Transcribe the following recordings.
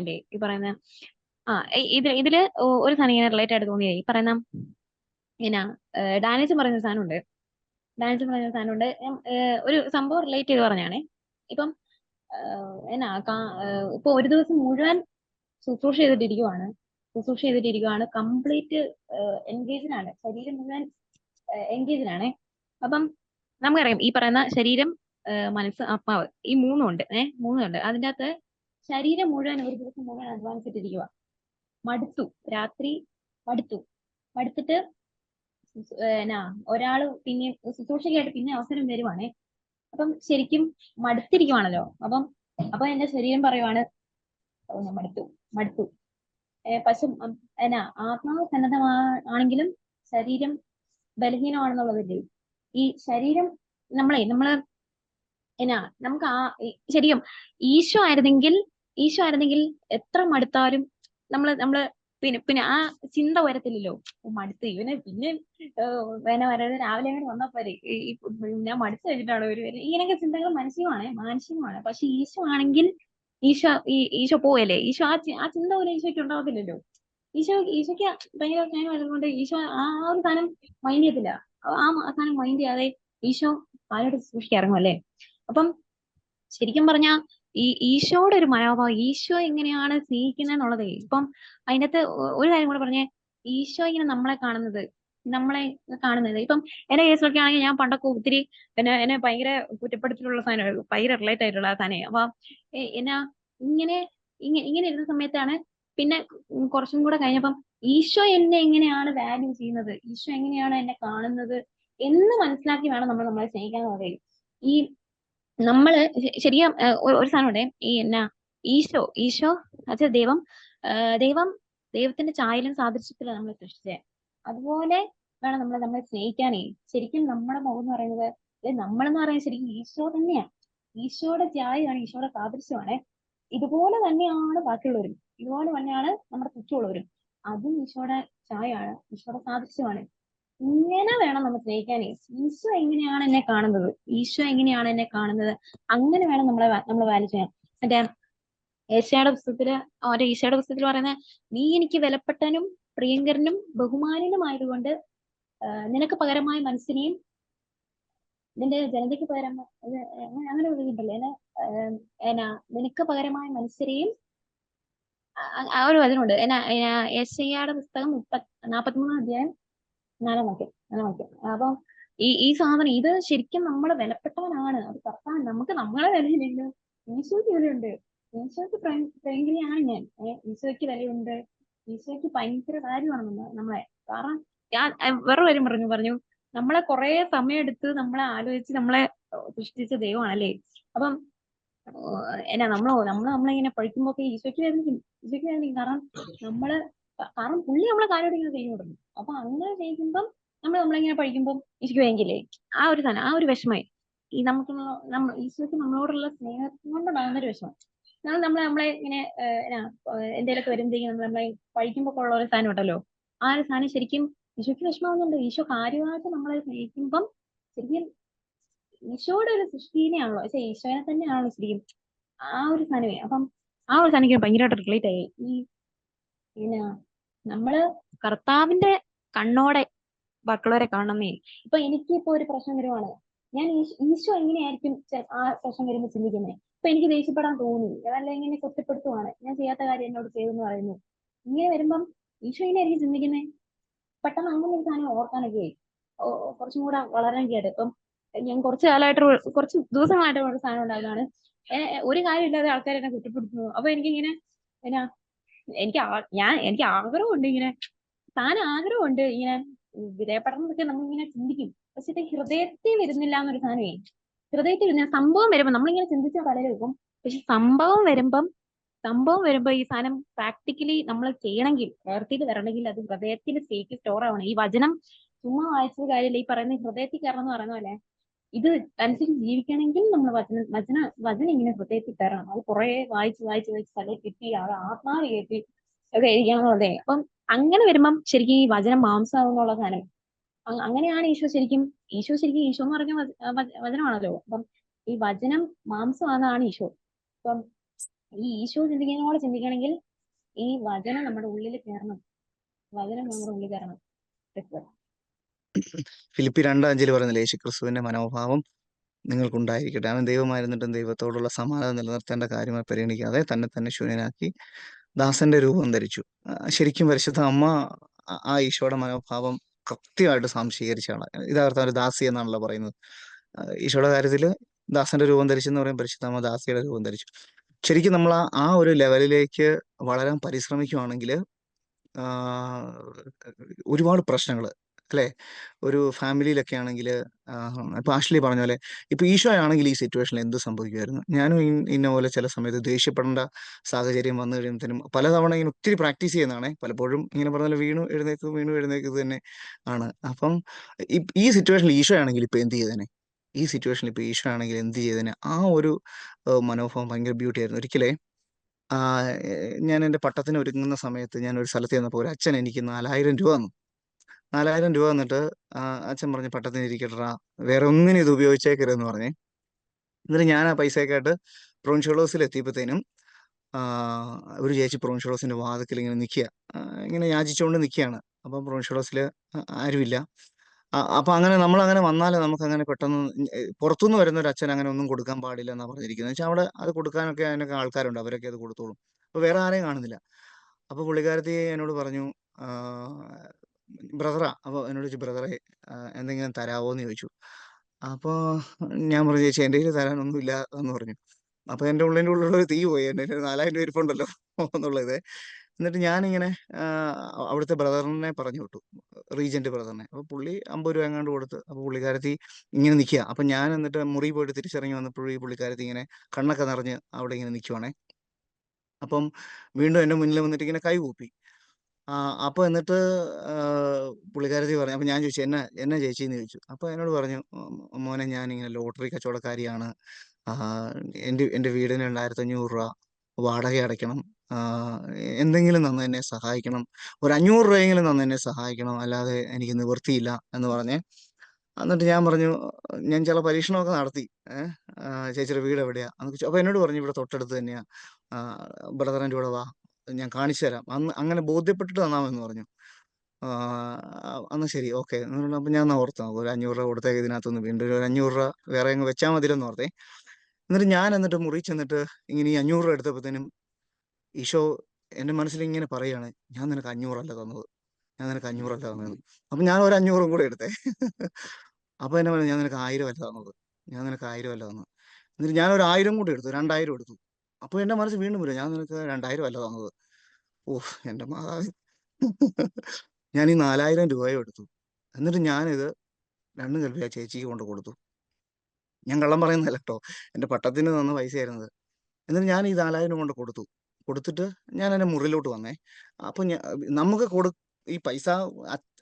അതിന്റെ ഈ പറയുന്ന ആ ഇതിൽ ഇത് ഇതിൽ ഒരു സാധനം ഇങ്ങനെ റിലേറ്റ് ആയിട്ട് തോന്നിയേ. ഈ പറയുന്ന എന്നാ ഡാനിച്ച് പറയുന്ന സാധനമുണ്ട്. ഡാനിച്ച് പറയുന്ന സാധനമുണ്ട്. ഒരു സംഭവം റിലേറ്റ് ചെയ്ത് പറഞ്ഞാണേ. ഇപ്പം എന്നാ ഇപ്പൊ ഒരു ദിവസം മുഴുവൻ ശുശ്രൂഷ ചെയ്തിട്ടിരിക്കുവാണ്. ശുശ്രൂഷ ചെയ്തിട്ടിരിക്കുവാണ്. കംപ്ലീറ്റ് എൻഗേജിനാണ് ശരീരം മുഴുവൻ എൻഗേജിനാണ് അപ്പം നമുക്കറിയാം ഈ പറയുന്ന ശരീരം മനസ്സ് ആത്മാവ് ഈ മൂന്നും ഉണ്ട്. ഏഹ് മൂന്നും ഉണ്ട്. അതിന്റെ അകത്ത് ശരീരം മുഴുവൻ ഒരു ദിവസം മുഴുവൻ അധ്വാനിച്ചിട്ടിരിക്കുക മടുത്തു രാത്രി മടുത്തു. മടുത്തിട്ട് എന്നാ ഒരാൾ പിന്നെ ശുശ്രൂഷയ്ക്കായിട്ട് പിന്നെ അവസരം വരുവാണേ. അപ്പം ശരിക്കും മടുത്തിരിക്കുവാണല്ലോ. അപ്പം അപ്പൊ എന്റെ ശരീരം പറയുവാണ് "ഓ, ഞാൻ മടുത്തു മടുത്തു. പശു എന്നാ ആത്മാവ് സന്നദ്ധമാണെങ്കിലും ശരീരം ബലഹീനമാണെന്നുള്ളതല്ലേ? ഈ ശരീരം നമ്മളെ നമ്മൾ എന്നാ നമുക്ക് ആ ശരിക്കും ഈശോ ആയിരുന്നെങ്കിൽ ഈശോ ആയിരുന്നെങ്കിൽ എത്ര മടുത്താലും നമ്മൾ നമ്മൾ പിന്നെ പിന്നെ ആ ചിന്ത വരത്തില്ലല്ലോ. മടുത്ത്. ഇവനെ പിന്നെ വേന വരാതെ രാവിലെ അങ്ങനെ വന്നാ പോരെ. ഞാൻ മടുത്ത് കഴിഞ്ഞിട്ടാണ് ഒരു ഇങ്ങനെയൊക്കെ ചിന്തകൾ മാനസികമാണ് മാനസികമാണ് പക്ഷെ ഈശോ ആണെങ്കിൽ ഈശോ ഈ ഈശോ പോയല്ലേ ഈശോ ആ ആ ചിന്ത പോലും ഈശോയ്ക്ക് ഉണ്ടാവത്തില്ലല്ലോ. ഈശോ ഈശോയ്ക്ക് ഭയങ്കര സ്നേഹം ആയതുകൊണ്ട് ഈശോ ആ ഒരു സാധനം മൈൻഡ് ചെയ്യത്തില്ല. ആ സാധനം മൈൻഡ് ചെയ്യാതെ ഈശോ ആരോട് സൂക്ഷിക്കാൻ അല്ലേ? അപ്പം ശരിക്കും പറഞ്ഞാ ഈ ഈശോയുടെ ഒരു മനോഭാവം ഈശോ എങ്ങനെയാണ് സ്നേഹിക്കുന്നത് എന്നുള്ളത് ഇപ്പം അതിനകത്ത് ഒരു കാര്യം കൂടെ പറഞ്ഞേ. ഈശോ ഇങ്ങനെ നമ്മളെ കാണുന്നത് നമ്മളെ കാണുന്നത്. ഇപ്പം എന്റെ കേസിലൊക്കെ ആണെങ്കിൽ ഞാൻ പണ്ടൊക്കെ ഒത്തിരി എന്നെ എന്നെ ഭയങ്കര കുറ്റപ്പെടുത്തിയിട്ടുള്ള സാധനം ഭയങ്കര റിലേറ്റ് ആയിട്ടുള്ള സാധനം അപ്പൊ എന്നാ ഇങ്ങനെ ഇങ്ങനെ ഇങ്ങനെ ഇരുന്ന സമയത്താണ് പിന്നെ കുറച്ചും കൂടെ കഴിഞ്ഞപ്പം ഈശോ എന്നെ എങ്ങനെയാണ് വാല്യൂ ചെയ്യുന്നത്? ഈശോ എങ്ങനെയാണ് എന്നെ കാണുന്നത് എന്ന് മനസ്സിലാക്കി വേണം നമ്മൾ നമ്മളെ സ്നേഹിക്കാൻ ഈ നമ്മൾ ശരിയാ ഒരു സാധനം ഒരു സാധനമുണ്ട് ഈ എന്നാ ഈശോ ഈശോ അത് ദൈവം ദൈവം ദൈവത്തിന്റെ ചായലും സാദൃശ്യത്തിലാണ് നമ്മളെ സൃഷ്ടിച്ചത് അതുപോലെ വേണം നമ്മൾ നമ്മളെ സ്നേഹിക്കാനേ. ശരിക്കും നമ്മുടെ മുഖം എന്ന് പറയുന്നത് അല്ലെ നമ്മളെന്ന് പറയുന്നത് ശരിക്കും ഈശോ തന്നെയാണ് ഈശോയുടെ ചായയാണ് ഈശോയുടെ സാദൃശ്യമാണ്. ഇതുപോലെ തന്നെയാണ് ബാക്കിയുള്ളവരും. ഇതുപോലെ തന്നെയാണ് നമ്മുടെ ചുറ്റുമുള്ളവരും. അതും ഈശോയുടെ ചായയാണ് ഈശോയുടെ സാദൃശ്യമാണ്. ഇങ്ങനെ വേണം നമ്മൾ സ്നേഹിക്കാൻ. ഈശോ എങ്ങനെയാണ് എന്നെ കാണുന്നത്? ഈശോ എങ്ങനെയാണ് എന്നെ കാണുന്നത്? അങ്ങനെ വേണം നമ്മളെ നമ്മൾ വാല്യൂ ചെയ്യാൻ. മറ്റേ ഏഷ്യയുടെ പുസ്തകത്തിൽ ഓരോ ഈശോയുടെ പുസ്തകത്തിൽ പറയുന്നത് നീ എനിക്ക് വിലപ്പെട്ടനും പ്രിയങ്കരനും ബഹുമാനനുമായതുകൊണ്ട് നിനക്ക് പകരമായ മനസ്സിനെയും നിന്റെ ജനതയ്ക്ക് പകരം അങ്ങനെ ഇതുണ്ടല്ലോ. എന്നെ നിനക്ക് പകരമായ ആ- ഒരു വചനമുണ്ട്. എന്നാ ഏഷ്യയുടെ പുസ്തകം മുപ്പത് നാപ്പത്തിമൂന്നാം അധ്യായം നാലാം വാക്യം നാലാം വാക്യം അപ്പം ഈ ഈ സാധനം ഇത് ശരിക്കും നമ്മളെ വിലപ്പെട്ടവനാണ് അത് കർത്താൻ നമുക്ക് നമ്മളെ വിലയില്ല ഈശോയ്ക്ക് വിലയുണ്ട്. ഈശോയ്ക്ക് ഭയങ്കരയാണ് ഞാൻ. ഈശോയ്ക്ക് വിലയുണ്ട്. ഈശോയ്ക്ക് ഭയങ്കര കാര്യമാണ് നമ്മൾ നമ്മളെ. കാരണം ഞാൻ വേറെ കാര്യം പറഞ്ഞു പറഞ്ഞു. നമ്മളെ കുറെ സമയമെടുത്ത് നമ്മളെ ആലോചിച്ച് നമ്മളെ സൃഷ്ടിച്ച സൃഷ്ടിച്ച ദൈവമാണല്ലേ. അപ്പം എന്നാ നമ്മളോ നമ്മൾ നമ്മളിങ്ങനെ പഠിക്കുമ്പോ ഒക്കെ ഈശോയ്ക്ക് വേദനിക്കും ഈശോയ്ക്ക് വേദനിക്കും കാരണം നമ്മൾ കാരണം പുള്ളി നമ്മളെ കാര്യം ഇങ്ങനെ ചെയ്യുന്നുണ്ടല്ലോ അപ്പൊ അങ്ങനെ ചെയ്യുമ്പം നമ്മൾ നമ്മളിങ്ങനെ പഠിക്കുമ്പോൾ ഇരിക്കുമെങ്കിലേ ആ ഒരു സാധനം ആ ഒരു വിഷമമായി. ഈ നമുക്ക് നമ്മൾ ഈശോയ്ക്ക് നമ്മളോടുള്ള സ്നേഹം കൊണ്ടുണ്ടാകുന്ന ഒരു വിഷമം. നമ്മൾ നമ്മളെ നമ്മളെ ഇങ്ങനെ എന്തെങ്കിലുമൊക്കെ വരുമ്പോഴത്തേക്കും നമ്മൾ നമ്മളെ പഠിക്കുമ്പോൾ ഉള്ള ഒരു സാധനം ഉണ്ടല്ലോ? ആ ഒരു സാധനം ശരിക്കും ഈശോയ്ക്ക് വിഷമമാകുന്നുണ്ട് ഈശോ കാര്യമായിട്ട് നമ്മളെ സ്നേഹിക്കുമ്പം ശരിക്കും ഈശോയുടെ ഒരു സൃഷ്ടിനെയാണല്ലോ. പക്ഷെ ഈശോനെ തന്നെയാണല്ലോ ശരിക്കും ആ ഒരു സാധനമേ. അപ്പം ആ ഒരു സാധനം ഭയങ്കരമായിട്ട് റിലേറ്റ് ആയി. ഈ പിന്നെ നമ്മൾ കർത്താവിന്റെ കണ്ണോടെ ബാക്കിയുള്ളവരെ കാണണമേ ഇപ്പൊ എനിക്കിപ്പോ ഒരു പ്രശ്നം വരുവാണ്. ഞാൻ ഈശോ എങ്ങനെയായിരിക്കും ആ പ്രശ്നം വരുമ്പോ ചിന്തിക്കുന്നത് ഇപ്പൊ എനിക്ക് ദേഷ്യപ്പെടാൻ തോന്നി അതല്ല ഇങ്ങനെ കുറ്റപ്പെടുത്തുവാണ്. ഞാൻ ചെയ്യാത്ത കാര്യം എന്നോട് ചെയ്തെന്ന് പറയുന്നു. ഇങ്ങനെ വരുമ്പം ഈശോ എങ്ങനെയായിരിക്കും ചിന്തിക്കുന്നത് പെട്ടെന്ന് അങ്ങനെ ഒരു സാധനം ഓർക്കാനൊക്കെ. കുറച്ചും കൂടെ വളരാനൊക്കെ ആയിട്ട്. ഇപ്പം ഞാൻ കുറച്ച് കാലമായിട്ട് കുറച്ച് ദിവസങ്ങളായിട്ട് ഒരു സാധനം ഉണ്ടായതാണ്. ഒരു കാര്യമില്ലാതെ ആൾക്കാർ എന്നെ കുറ്റപ്പെടുത്തുന്നു. അപ്പൊ എനിക്കിങ്ങനെ എന്നാ എനിക്ക് ഞാൻ എനിക്ക് ആഗ്രഹമുണ്ട് ഇങ്ങനെ താൻ ആഗ്രഹമുണ്ട് ഇങ്ങനെ വിധേയപ്പെടണം എന്നൊക്കെ നമ്മളിങ്ങനെ ചിന്തിക്കും. പക്ഷെ ഇത് ഹൃദയത്തിൽ വരുന്നില്ല എന്നൊരു സാധനമേ. ഹൃദയത്തിൽ വരുന്ന സംഭവം വരുമ്പോ നമ്മളിങ്ങനെ ചിന്തിച്ച തലയിൽ വെക്കും. പക്ഷെ സംഭവം വരുമ്പം സംഭവം വരുമ്പോ ഈ സാധനം പ്രാക്ടിക്കലി നമ്മൾ ചെയ്യണമെങ്കിൽ പ്രവർത്തിയിൽ വരണമെങ്കിൽ അത് ഹൃദയത്തിൽ സേഫ് സ്റ്റോർ ആവണം ഈ വചനം ചുമ്മാ വായിച്ചത് കാര്യമില്ല. ഈ പറയുന്ന ഹൃദയത്തിൽ കയറണം എന്ന് പറയുന്ന പോലെ ഇത് അനുസരിച്ച് ജീവിക്കണമെങ്കിൽ നമ്മൾ വചന വചന വചനം ഇങ്ങനെ ഹൃദയത്തിൽ തരണം. അത് കുറെ വായിച്ച് വായിച്ച് വായിച്ച് തലയിൽ കിട്ടി അത് ആത്മാവ് കയറ്റി ഒക്കെ എഴുതിക്കണം എന്നുള്ളതേ അപ്പം അങ്ങനെ വരുമ്പം ശരിക്കും ഈ വചനം മാംസമാകുന്നുള്ള സാധനം അങ്ങനെയാണ് ഈശോ ശരിക്കും ഈശോ ശരിക്കും ഈശോ എന്ന് പറഞ്ഞ വച- വച- വചനമാണല്ലോ. അപ്പം ഈ വചനം മാംസമാണെന്നാണ് ഈശോ. അപ്പം ഈ ഈശോ ചിന്തിക്കുന്നതിനോട് ചിന്തിക്കണമെങ്കിൽ ഈ വചനം നമ്മുടെ ഉള്ളിൽ കയറണം. വചനം നമ്മുടെ ഉള്ളിൽ കയറണം. ഫിലിപ്പി രണ്ടാം അഞ്ചിൽ പറയുന്നില്ല യേശു ക്രിസ്തുവിന്റെ മനോഭാവം നിങ്ങൾക്കുണ്ടായിരിക്കട്ടെ. അവൻ ദൈവമായിരുന്നിട്ടും ദൈവത്തോടുള്ള സമാധാനം നിലനിർത്തേണ്ട കാര്യമായി പരിഗണിക്കാതെ തന്നെ തന്നെ ശൂന്യനാക്കി ദാസന്റെ രൂപം ധരിച്ചു. ശരിക്കും പരിശുദ്ധ അമ്മ ആ- ഈശോയുടെ മനോഭാവം കൃത്യമായിട്ട് സംശീകരിച്ചാണ് ഇതാർത്ഥം ഒരു ദാസി എന്നാണല്ലോ പറയുന്നത്. ഈശോയുടെ കാര്യത്തിൽ ദാസന്റെ രൂപം ധരിച്ചെന്ന് പറയും പരിശുദ്ധ അമ്മ ദാസിയുടെ രൂപം ധരിച്ചു. ശരിക്കും നമ്മൾ ആ ആ ഒരു ലെവലിലേക്ക് വളരാൻ പരിശ്രമിക്കുവാണെങ്കിൽ ഒരുപാട് പ്രശ്നങ്ങൾ അല്ലെ ഒരു ഫാമിലിയിലൊക്കെ ആണെങ്കിൽ ഇപ്പൊ ആഷ്ലി പറഞ്ഞ പോലെ ഇപ്പൊ ഈശോ ആണെങ്കിൽ ഈ സിറ്റുവേഷനിൽ എന്ത് സംഭവിക്കുമായിരുന്നു? ഞാനും ഇന്ന പോലെ ചില സമയത്ത് ദേഷ്യപ്പെടേണ്ട സാഹചര്യം വന്നു കഴിയുമ്പോഴത്തേനും പലതവണ ഇങ്ങനെ ഒത്തിരി പ്രാക്ടീസ് ചെയ്യുന്നതാണേ പലപ്പോഴും ഇങ്ങനെ പറഞ്ഞ വീണു എഴുന്നേക്ക് വീണു എഴുന്നേക്ക് തന്നെ ആണ്. അപ്പം ഈ സിറ്റുവേഷനിൽ ഈശോ ആണെങ്കിൽ ഇപ്പൊ എന്ത് ചെയ്തേനെ? ഈ സിറ്റുവേഷനിൽ ഇപ്പൊ ഈശോ ആണെങ്കിൽ എന്ത് ചെയ്തേനെ? ആ ഒരു മനോഭാവം ഭയങ്കര ബ്യൂട്ടി ആയിരുന്നു. ഒരിക്കലേ ഞാൻ എന്റെ പട്ടത്തിന് ഒരുങ്ങുന്ന സമയത്ത് ഞാൻ ഒരു സ്ഥലത്ത് ചെന്നപ്പോൾ ഒരു അച്ഛൻ എനിക്ക് നാലായിരം രൂപ തന്നു. നാലായിരം രൂപ തന്നിട്ട് അച്ഛൻ പറഞ്ഞു പട്ടത്തിന് ഇരിക്കട്ടാ വേറെ ഒന്നിനും ഇത് ഉപയോഗിച്ചേക്കരുതെന്ന് പറഞ്ഞേ. എന്നിട്ട് ഞാൻ ആ പൈസയൊക്കെ ആയിട്ട് പ്രൊവിൻഷ്യലോസിൽ എത്തിയപ്പോഴത്തേനും ഒരു ചേച്ചി പ്രൊവിൻഷ്യലോസിന്റെ വാതിക്കൽ ഇങ്ങനെ നിൽക്കുക. ഇങ്ങനെ യാചിച്ചുകൊണ്ട് നിൽക്കുകയാണ്. അപ്പം പ്രൊവിൻഷ്യലോസിൽ ആരുമില്ല. അപ്പം അങ്ങനെ നമ്മൾ അങ്ങനെ വന്നാൽ നമുക്ക് അങ്ങനെ പെട്ടെന്ന് പുറത്തുനിന്ന് വരുന്ന ഒരു അച്ഛൻ അങ്ങനെ ഒന്നും കൊടുക്കാൻ പാടില്ല എന്നാ പറഞ്ഞിരിക്കുന്നത്. വെച്ചാൽ അവിടെ അത് കൊടുക്കാനൊക്കെ അതിനൊക്കെ ആൾക്കാരുണ്ട് അവരൊക്കെ അത് കൊടുത്തോളും. അപ്പൊ വേറെ ആരെയും കാണുന്നില്ല. അപ്പൊ പുള്ളിക്കാരത്തി എന്നോട് പറഞ്ഞു ബ്രദറാ അപ്പോൾ എന്നോട് ചോദിച്ചു ബ്രദറെ എന്തെങ്കിലും തരാവോ എന്ന് ചോദിച്ചു. അപ്പോൾ ഞാൻ പറഞ്ഞു ചേച്ചി എന്റെ കയ്യിൽ തരാനൊന്നുമില്ല എന്ന് പറഞ്ഞു. അപ്പോൾ എന്റെ ഉള്ളിന്റെ ഉള്ളിലൊരു തീ പോയി. എന്റെ നാലായിരം രൂപ ഇരിപ്പുണ്ടല്ലോ എന്നുള്ളത്. എന്നിട്ട് ഞാനിങ്ങനെ അവിടുത്തെ ബ്രദറിനെ പറഞ്ഞു വിട്ടു. റീജന്റ് ബ്രദറിനെ. അപ്പോൾ പുള്ളി അമ്പത് രൂപ എങ്ങാണ്ട് കൊടുത്ത് അപ്പോൾ പുള്ളിക്കാരത്തി ഇങ്ങനെ നിൽക്കുക. അപ്പം ഞാൻ എന്നിട്ട് മുറി പോയിട്ട് തിരിച്ചിറങ്ങി വന്നപ്പോഴും ഈ പുള്ളിക്കാരത്തി ഇങ്ങനെ കണ്ണൊക്കെ നിറഞ്ഞ് അവിടെ ഇങ്ങനെ നിൽക്കുവാണേ അപ്പം വീണ്ടും എന്റെ മുന്നിൽ വന്നിട്ട് ഇങ്ങനെ കൈ കൂപ്പി. ആ അപ്പൊ എന്നിട്ട് പുള്ളിക്കാരത്തി പറഞ്ഞു അപ്പൊ ഞാൻ ചോദിച്ചു എന്നെ എന്നാ ചേച്ചി എന്ന് ചോദിച്ചു? അപ്പൊ എന്നോട് പറഞ്ഞു മോനെ ഞാൻ ഇങ്ങനെ ലോട്ടറി കച്ചവടക്കാരിയാണ്. എന്റെ എന്റെ വീടിന് രണ്ടായിരത്തി അഞ്ഞൂറ് രൂപ വാടക അടയ്ക്കണം. എന്തെങ്കിലും തന്ന് എന്നെ സഹായിക്കണം. ഒരു അഞ്ഞൂറ് രൂപയെങ്കിലും തന്ന് എന്നെ സഹായിക്കണം. അല്ലാതെ എനിക്ക് നിവൃത്തിയില്ല എന്ന് പറഞ്ഞേ. എന്നിട്ട് ഞാൻ പറഞ്ഞു ഞാൻ ചില പരീക്ഷണമൊക്കെ നടത്തി. ചേച്ചിയുടെ വീട് എവിടെയാ അന്ന്. അപ്പൊ എന്നോട് പറഞ്ഞു ഇവിടെ തൊട്ടടുത്ത് തന്നെയാ. ബ്രദറിന്റെ കൂടെ വാ. ഞാൻ കാണിച്ചു തരാം. അന്ന് അങ്ങനെ ബോധ്യപ്പെട്ടിട്ട് തന്നാമെന്ന് പറഞ്ഞു. അന്ന് ശരി. ഓക്കെ. അപ്പൊ ഞാൻ ഓർത്തു നോക്കും. ഒരു അഞ്ഞൂറ് രൂപ കൊടുത്തേക്ക് ഇതിനകത്തുനിന്ന് വീണ്ടും. ഒരു അഞ്ഞൂറ് രൂപ വേറെ അങ്ങ് വെച്ചാൽ മതിയെന്ന് ഓർത്തേ. എന്നിട്ട് ഞാൻ എന്നിട്ട് മുറി ചെന്നിട്ട് ഇങ്ങനെ ഈ അഞ്ഞൂറ് രൂപ എടുത്തപ്പോഴത്തേനും ഈശോ എന്റെ മനസ്സിൽ ഇങ്ങനെ പറയാണ് ഞാൻ നിനക്ക് അഞ്ഞൂറല്ല തന്നത്. ഞാൻ നിനക്ക് അഞ്ഞൂറല്ല തന്നത് അപ്പം ഞാൻ ഒരു അഞ്ഞൂറും കൂടെ എടുത്തേ. അപ്പം എന്നെ പറഞ്ഞു ഞാൻ നിനക്ക് ആയിരം അല്ല തന്നത്. ഞാൻ നിനക്ക് ആയിരം അല്ല തന്നത്. എന്നിട്ട് ഞാൻ ഒരു ആയിരം കൂടെ എടുത്തു. രണ്ടായിരം എടുത്തു. അപ്പൊ എന്റെ മനസ്സ് വീണ്ടും വരും. ഞാൻ നിനക്ക് രണ്ടായിരം അല്ല തന്നത്. ഓഹ് എന്റെ മാതാവ്. ഞാൻ ഈ നാലായിരം രൂപയും എടുത്തു. എന്നിട്ട് ഞാനിത് രണ്ടും കൽപ്പി ആ ചേച്ചിക്ക് കൊണ്ട് കൊടുത്തു. ഞാൻ കള്ളം പറയുന്നതല്ല കേട്ടോ. എന്റെ പട്ടത്തിന് തന്ന പൈസയായിരുന്നത്. എന്നിട്ട് ഞാൻ ഈ നാലായിരം കൊണ്ട് കൊടുത്തു. കൊടുത്തിട്ട് ഞാൻ എന്റെ മുറിയിലോട്ട് വന്നേ. അപ്പൊ ഞാൻ നമുക്ക് കൊടു ഈ പൈസ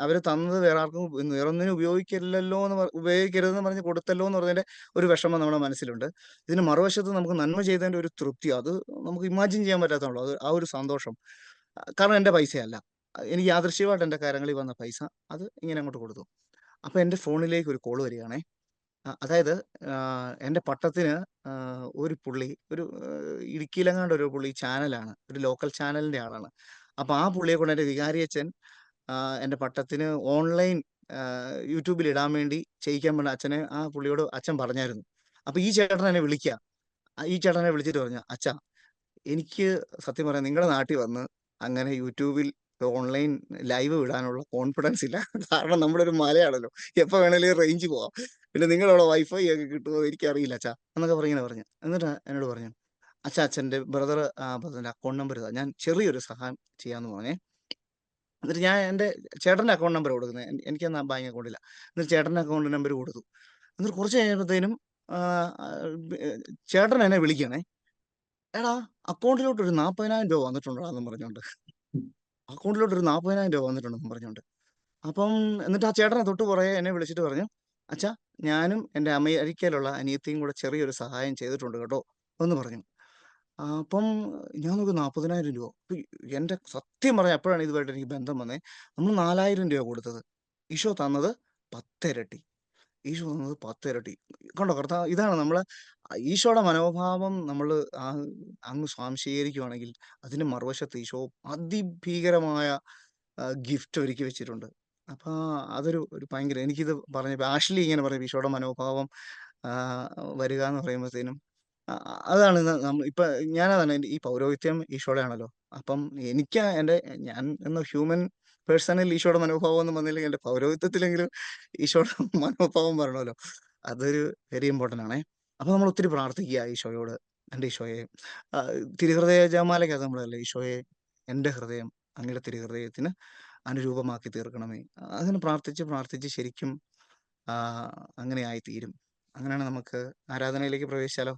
അവർ തന്നത് വേറെ ആർക്കും വേറൊന്നിനും ഉപയോഗിക്കില്ലല്ലോ എന്ന് ഉപയോഗിക്കരുതെന്ന് പറഞ്ഞ് കൊടുത്തല്ലോ എന്ന് പറഞ്ഞതിന്റെ ഒരു വിഷമം നമ്മുടെ മനസ്സിലുണ്ട്. ഇതിന് മറുവശത്ത് നമുക്ക് നന്മ ചെയ്തതിന്റെ ഒരു തൃപ്തി അത് നമുക്ക് ഇമാജിൻ ചെയ്യാൻ പറ്റാത്തുള്ളൂ അത് ആ ഒരു സന്തോഷം. കാരണം എന്റെ പൈസയല്ല. എനിക്ക് യാദൃശ്യമായിട്ട് എന്റെ കാര്യങ്ങളിൽ വന്ന പൈസ അത് ഇങ്ങനെ അങ്ങോട്ട് കൊടുത്തു. അപ്പൊ എന്റെ ഫോണിലേക്ക് ഒരു കോൾ വരികയാണേ. അതായത് എന്റെ പട്ടത്തിന് ഒരു പുള്ളി ഒരു ഇടുക്കിയിലെങ്ങാണ്ട് ഒരു പുള്ളി ചാനലാണ്. ഒരു ലോക്കൽ ചാനലിന്റെ ആളാണ്. അപ്പൊ ആ പുള്ളിയെ കൊണ്ട് എന്റെ വികാരിയച്ഛൻ ആ, എന്റെ പട്ടത്തിന് ഓൺലൈൻ യൂട്യൂബിൽ ഇടാൻ വേണ്ടി ചെയ്യിക്കാൻ വേണ്ടി അച്ഛനെ ആ പുള്ളിയോട് അച്ഛൻ പറഞ്ഞായിരുന്നു. അപ്പൊ ഈ ചേട്ടൻ എന്നെ വിളിക്കുക ഈ ചേട്ടനെ വിളിച്ചിട്ട് പറഞ്ഞു അച്ഛാ എനിക്ക് സത്യം പറയാം നിങ്ങളുടെ നാട്ടിൽ വന്ന് അങ്ങനെ യൂട്യൂബിൽ ഓൺലൈൻ ലൈവ് വിടാനുള്ള കോൺഫിഡൻസ് ഇല്ല. കാരണം നമ്മുടെ ഒരു മലയാണല്ലോ. എപ്പോ വേണേലും റേഞ്ച് പോവാം. പിന്നെ നിങ്ങളുടെ വൈഫൈ ഒക്കെ കിട്ടുമോ എനിക്കറിയില്ല അച്ഛാ. എന്നൊക്കെ പറഞ്ഞിങ്ങനെ പറഞ്ഞു. എന്നിട്ട് എന്നോട് പറഞ്ഞു അച്ഛാ അച്ഛന്റെ ബ്രദർ ബ്രദറിന്റെ അക്കൗണ്ട് നമ്പർ ഇതാ. ഞാൻ ചെറിയൊരു സഹായം ചെയ്യാമെന്ന് പറഞ്ഞേ. എന്നിട്ട് ഞാൻ എന്റെ ചേട്ടന്റെ അക്കൗണ്ട് നമ്പർ കൊടുക്കുന്നത് എനിക്ക് ആ ബാങ്ക് അക്കൗണ്ട് ഇല്ല. എന്നിട്ട് ചേട്ടന്റെ അക്കൗണ്ട് നമ്പർ കൊടുത്തു. എന്നിട്ട് കുറച്ച് കഴിഞ്ഞപ്പോഴത്തേനും ചേട്ടൻ എന്നെ വിളിക്കണേ എടാ അക്കൗണ്ടിലോട്ട് ഒരു നാൽപ്പതിനായിരം രൂപ വന്നിട്ടുണ്ടോ എന്ന് പറഞ്ഞോണ്ട്. അക്കൗണ്ടിലോട്ട് ഒരു നാൽപ്പതിനായിരം രൂപ വന്നിട്ടുണ്ടെന്ന് പറഞ്ഞോണ്ട്. അപ്പം എന്നിട്ട് ആ ചേട്ടനെ തൊട്ട് പുറകെ എന്നെ വിളിച്ചിട്ട് പറഞ്ഞു അച്ഛാ ഞാനും എന്റെ അമേരിക്കയിലുള്ള അനിയത്തിയും കൂടെ ചെറിയൊരു സഹായം ചെയ്തിട്ടുണ്ട് കേട്ടോ എന്ന് പറഞ്ഞു. അപ്പം ഞാൻ നോക്കി നാൽപ്പതിനായിരം രൂപ. അപ്പൊ എന്റെ സത്യം പറഞ്ഞാ എപ്പോഴാണ് ഇതുമായിട്ട് എനിക്ക് ബന്ധം വന്നേ. നമ്മൾ നാലായിരം രൂപ കൊടുത്തത്. ഈശോ തന്നത് പത്തിരട്ടി. ഈശോ തന്നത് പത്തിരട്ടി. കണ്ടോ കർത്താവ് ഇതാണ് നമ്മൾ ഈശോയുടെ മനോഭാവം നമ്മൾ അങ്ങ് സ്വാംശീകരിക്കുവാണെങ്കിൽ അതിന് മറുവശത്ത് ഈശോ അതിഭീകരമായ ഗിഫ്റ്റ് ഒരുക്കി വെച്ചിട്ടുണ്ട്. അപ്പൊ അതൊരു ഒരു ഭയങ്കര എനിക്കിത് പറഞ്ഞപ്പോ ആഷ്ലി ഇങ്ങനെ പറയും ഈശോയുടെ മനോഭാവം വരിക എന്ന് പറയുമ്പോഴത്തേനും അതാണ് ഇപ്പൊ ഞാനതാണ് ഈ പൗരോഹിത്യം ഈശോടെയാണല്ലോ. അപ്പം എനിക്ക് എന്റെ ഞാൻ എന്ന ഹ്യൂമൻ പേഴ്സണൽ ഈശോയുടെ മനോഭാവം ഒന്നും വന്നില്ലെങ്കിൽ എന്റെ പൗരോഹിത്യത്തിലെങ്കിലും ഈശോയുടെ മനോഭാവം വരണമല്ലോ. അതൊരു വെരി ഇമ്പോർട്ടന്റ് ആണേ. അപ്പൊ നമ്മൾ ഒത്തിരി പ്രാർത്ഥിക്കുക ഈശോയോട്. എന്റെ ഈശോയെ തിരുഹൃദയ ജമാലയ്ക്കകത്ത് നമ്മളല്ലേ ഈശോയെ എന്റെ ഹൃദയം അങ്ങയുടെ തിരുഹൃദയത്തിന് അനുരൂപമാക്കി തീർക്കണമേ. അങ്ങനെ പ്രാർത്ഥിച്ച് പ്രാർത്ഥിച്ച് ശരിക്കും അങ്ങനെ ആയിത്തീരും. അങ്ങനെയാണ് നമുക്ക് ആരാധനയിലേക്ക് പ്രവേശിച്ചാലോ?